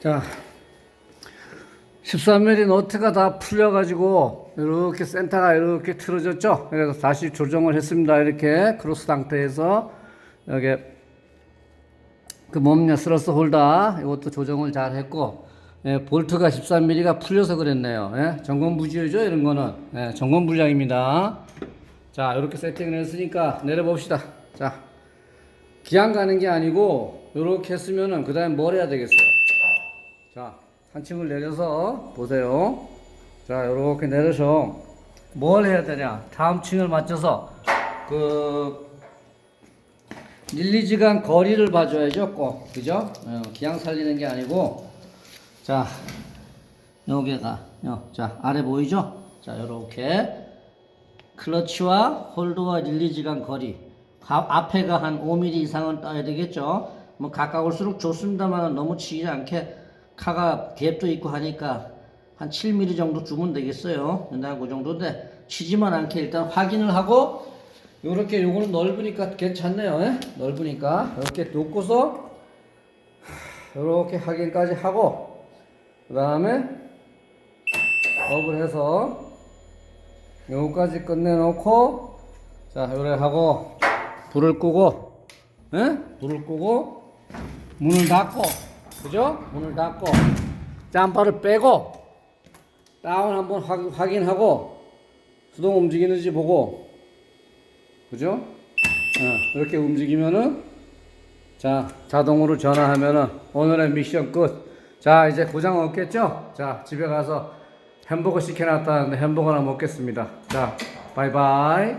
자, 13mm 너트가 다 풀려가지고 이렇게 센터가 이렇게 틀어졌죠. 그래서 다시 조정을 했습니다. 이렇게 크로스 상태에서 여기 그 몸냐 스러스 홀더 이것도 조정을 잘 했고 예, 볼트가 13mm가 풀려서 그랬네요. 예, 점검 부지이죠 이런 거는 예, 점검 불량입니다. 자 이렇게 세팅을 했으니까 내려봅시다. 자 기한 가는 게 아니고 이렇게 했으면은 그 다음에 뭘 해야 되겠어요? 자, 한 층을 내려서 보세요. 자, 이렇게 내려서 뭘 해야 되냐? 다음 층을 맞춰서 그 릴리즈간 거리를 봐줘야죠, 꼭. 그죠? 어, 기양 살리는 게 아니고 자, 여기가 요, 자, 아래 보이죠? 자, 이렇게 클러치와 홀드와 릴리즈간 거리 가- 앞에가 한 5mm 이상은 따야 되겠죠. 뭐 가까울수록 좋습니다만 너무 치지 않게 카가 갭도 있고 하니까 한 7mm 정도 주면 되겠어요. 일단 그 정도인데 치지만 않게 일단 확인을 하고 요렇게 요거는 넓으니까 괜찮네요. 예? 넓으니까 이렇게 놓고서 요렇게 확인까지 하고 그 다음에 업을 해서 요거까지 끝내놓고 자 요래 하고 불을 끄고 예? 불을 끄고 문을 닫고 그죠? 문을 닫고 짬바를 빼고 다운 한번 확, 확인하고 수동 움직이는지 보고 그죠? 어, 이렇게 움직이면은 자 자동으로 전화하면은 오늘의 미션 끝 자 이제 고장 없겠죠? 자 집에 가서 햄버거 시켜놨다는데 햄버거나 먹겠습니다 자 바이바이